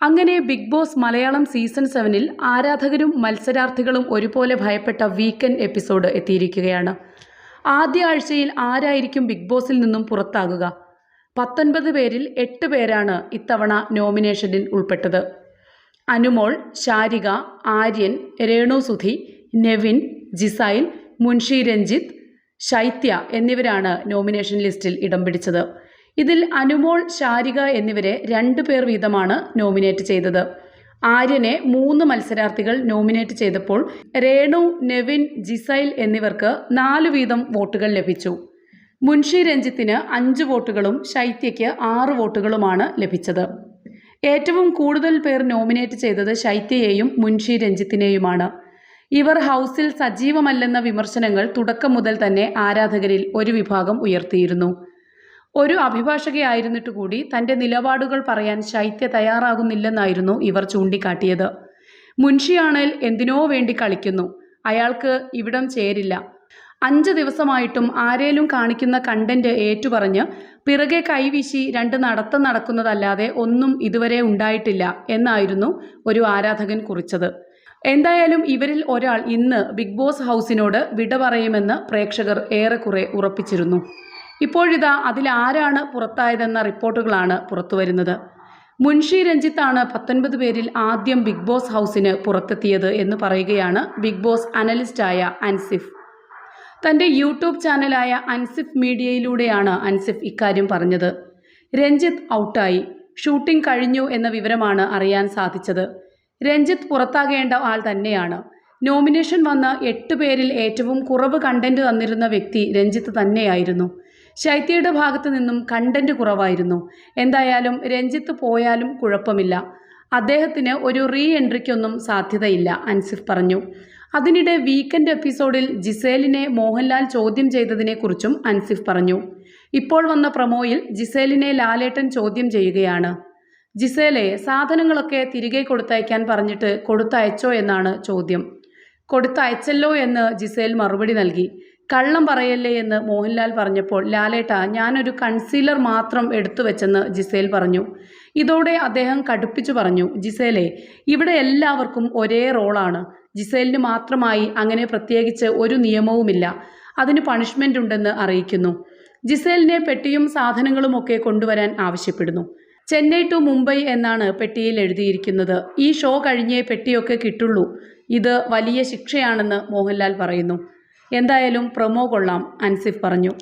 അങ്ങനെ big boss Malayalam season സെവനിൽ ആരാധകരും മത്സരാർത്ഥികളും ഒരുപോലെ ഭയപ്പെട്ട വീക്കെൻഡ് എപ്പിസോഡ് എത്തിയിരിക്കുകയാണ്. ആദ്യ ആഴ്ചയിൽ ആരായിരിക്കും ബിഗ് ബോസിൽ നിന്നും പുറത്താകുക? പത്തൊൻപത് പേരിൽ എട്ട് പേരാണ് ഇത്തവണ നോമിനേഷനിൽ ഉൾപ്പെട്ടത്. അനുമോൾ ശാരിക ആര്യൻ രേണു സുധി നെവിൻ ജിസൈൽ മുൻഷി രഞ്ജിത്ത് ശൈത്യ എന്നിവരാണ് നോമിനേഷൻ ലിസ്റ്റിൽ ഇടം പിടിച്ചത്. ഇതിൽ അനുമോൾ ശാരിക എന്നിവരെ രണ്ടു പേർ വീതമാണ് നോമിനേറ്റ് ചെയ്തത്. ആര്യനെ മൂന്ന് മത്സരാർത്ഥികൾ നോമിനേറ്റ് ചെയ്തപ്പോൾ രേണു നെവിൻ ജിസൈൽ എന്നിവർക്ക് നാല് വീതം വോട്ടുകൾ ലഭിച്ചു. മുൻഷി രഞ്ജിത്തിന് അഞ്ച് വോട്ടുകളും ശൈത്യയ്ക്ക് ആറ് വോട്ടുകളുമാണ് ലഭിച്ചത്. ഏറ്റവും കൂടുതൽ പേർ നോമിനേറ്റ് ചെയ്തത് ശൈത്യയെയും മുൻഷി രഞ്ജിത്തിനെയുമാണ്. ഇവർ ഹൗസിൽ സജീവമല്ലെന്ന വിമർശനങ്ങൾ തുടക്കം മുതൽ തന്നെ ആരാധകരിൽ ഒരു വിഭാഗം ഉയർത്തിയിരുന്നു. ഒരു അഭിഭാഷകയായിരുന്നിട്ട് കൂടി തന്റെ നിലപാടുകൾ പറയാൻ ശൈത്യ തയ്യാറാകുന്നില്ലെന്നായിരുന്നു ഇവർ ചൂണ്ടിക്കാട്ടിയത്. മുൻഷിയാണേൽ എന്തിനോ വേണ്ടി കളിക്കുന്നു. അയാൾക്ക് ഇവിടം ചേരില്ല. അഞ്ച് ദിവസമായിട്ടും ആരേലും കാണിക്കുന്ന കണ്ടന്റ് ഏറ്റുപറഞ്ഞ് പിറകെ കൈവീശി രണ്ട് നടത്തം നടക്കുന്നതല്ലാതെ ഒന്നും ഇതുവരെ ഉണ്ടായിട്ടില്ല എന്നായിരുന്നു ഒരു ആരാധകൻ കുറിച്ചത്. എന്തായാലും ഇവരിൽ ഒരാൾ ഇന്ന് ബിഗ് ബോസ് ഹൗസിനോട് വിട പറയുമെന്ന് പ്രേക്ഷകർ ഏറെക്കുറെ ഉറപ്പിച്ചിരുന്നു. ഇപ്പോഴിതാ അതിലാരാണ് പുറത്തായതെന്ന റിപ്പോർട്ടുകളാണ് പുറത്തുവരുന്നത്. മുൻഷി രഞ്ജിത്താണ് പത്തൊൻപത് പേരിൽ ആദ്യം ബിഗ് ബോസ് ഹൗസിന് പുറത്തെത്തിയത് എന്ന് പറയുകയാണ് ബിഗ് ബോസ് അനലിസ്റ്റായ അൻസിഫ്. തന്റെ യൂട്യൂബ് ചാനലായ അൻസിഫ് മീഡിയയിലൂടെയാണ് അൻസിഫ് ഇക്കാര്യം പറഞ്ഞത്. രഞ്ജിത്ത് ഔട്ടായി. ഷൂട്ടിംഗ് കഴിഞ്ഞു എന്ന വിവരമാണ് അറിയാൻ സാധിച്ചത്. രഞ്ജിത്ത് പുറത്താകേണ്ട ആൾ തന്നെയാണ്. നോമിനേഷൻ വന്ന എട്ട് പേരിൽ ഏറ്റവും കുറവ് കണ്ടന്റ് തന്നിരുന്ന വ്യക്തി രഞ്ജിത്ത് തന്നെയായിരുന്നു. ശൈത്യയുടെ ഭാഗത്തു നിന്നും കണ്ടന്റ് കുറവായിരുന്നു. എന്തായാലും രഞ്ജിത്ത് പോയാലും കുഴപ്പമില്ല. അദ്ദേഹത്തിന് ഒരു റീ എൻട്രിക്കൊന്നും സാധ്യതയില്ല അൻസിഫ് പറഞ്ഞു. അതിനിടെ വീക്കെൻഡ് എപ്പിസോഡിൽ ജിസേലിനെ മോഹൻലാൽ ചോദ്യം ചെയ്തതിനെക്കുറിച്ചും അൻസിഫ് പറഞ്ഞു. ഇപ്പോൾ വന്ന പ്രമോയിൽ ജിസേലിനെ ലാലേട്ടൻ ചോദ്യം ചെയ്യുകയാണ്. ജിസേലെ സാധനങ്ങളൊക്കെ തിരികെ കൊടുത്തയക്കാൻ പറഞ്ഞിട്ട് കൊടുത്തയച്ചോ എന്നാണ് ചോദ്യം. കൊടുത്തയച്ചല്ലോ എന്ന് ജിസേൽ മറുപടി നൽകി. കള്ളം പറയല്ലേ എന്ന് മോഹൻലാൽ പറഞ്ഞപ്പോൾ ലാലേട്ട ഞാനൊരു കൺസീലർ മാത്രം എടുത്തു വെച്ചെന്ന് ജിസേൽ പറഞ്ഞു. ഇതോടെ അദ്ദേഹം കടുപ്പിച്ചു പറഞ്ഞു ജിസേലെ ഇവിടെ എല്ലാവർക്കും ഒരേ റോളാണ്. ജിസേലിന് മാത്രമായി അങ്ങനെ പ്രത്യേകിച്ച് ഒരു നിയമവുമില്ല. അതിന് പണിഷ്മെന്റ് ഉണ്ടെന്ന് അറിയിക്കുന്നു. ജിസേലിനെ പെട്ടിയും സാധനങ്ങളുമൊക്കെ കൊണ്ടുവരാൻ ആവശ്യപ്പെടുന്നു. ചെന്നൈ ടു മുംബൈ എന്നാണ് പെട്ടിയിൽ എഴുതിയിരിക്കുന്നത്. ഈ ഷോ കഴിഞ്ഞേ പെട്ടിയൊക്കെ കിട്ടുള്ളൂ. ഇത് വലിയ ശിക്ഷയാണെന്ന് മോഹൻലാൽ പറയുന്നു. എന്തായാലും പ്രൊമോ കൊള്ളാം അൻസിഫ് പറഞ്ഞു.